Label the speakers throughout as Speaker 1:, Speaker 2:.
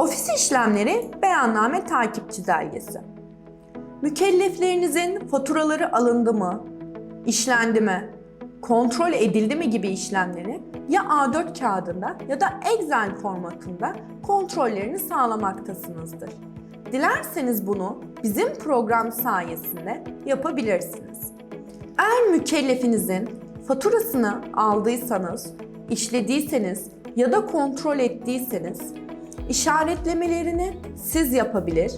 Speaker 1: Ofis işlemleri beyanname takip çizelgesi. Mükelleflerinizin faturaları alındı mı, işlendi mi, kontrol edildi mi gibi işlemleri ya A4 kağıdında ya da Excel formatında kontrollerini sağlamaktasınızdır. Dilerseniz bunu bizim program sayesinde yapabilirsiniz. Eğer mükellefinizin faturasını aldıysanız, işlediyseniz ya da kontrol ettiyseniz işaretlemelerini siz yapabilir.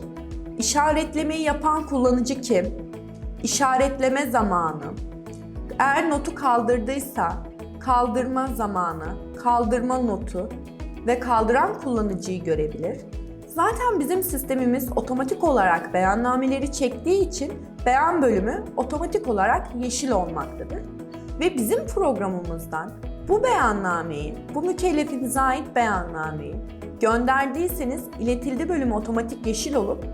Speaker 1: İşaretlemeyi yapan kullanıcı kim? İşaretleme zamanı. Eğer notu kaldırdıysa kaldırma zamanı, kaldırma notu ve kaldıran kullanıcıyı görebilir. Zaten bizim sistemimiz otomatik olarak beyannameleri çektiği için beyan bölümü otomatik olarak yeşil olmaktadır. Ve bizim programımızdan bu beyannameyi, bu mükellefinize ait beyannameyi gönderdiyseniz iletildi bölümü otomatik yeşil olup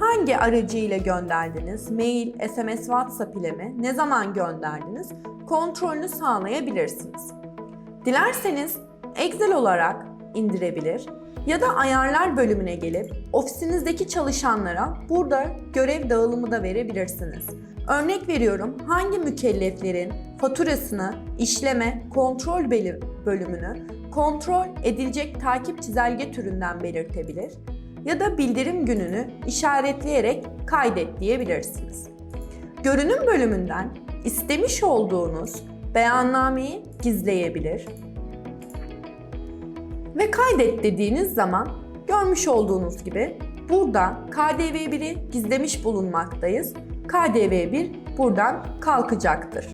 Speaker 1: hangi aracı ile gönderdiniz, mail, SMS, WhatsApp ile mi, ne zaman gönderdiniz kontrolünü sağlayabilirsiniz. Dilerseniz Excel olarak indirebilir ya da ayarlar bölümüne gelip ofisinizdeki çalışanlara burada görev dağılımı da verebilirsiniz. Örnek veriyorum hangi mükelleflerin faturasını işleme kontrol bölümünü kontrol edilecek takip çizelge türünden belirtebilir ya da bildirim gününü işaretleyerek kaydet diyebilirsiniz. Görünüm bölümünden istemiş olduğunuz beyannameyi gizleyebilir ve kaydet dediğiniz zaman görmüş olduğunuz gibi burada KDV1'i gizlemiş bulunmaktayız. KDV1 buradan kalkacaktır.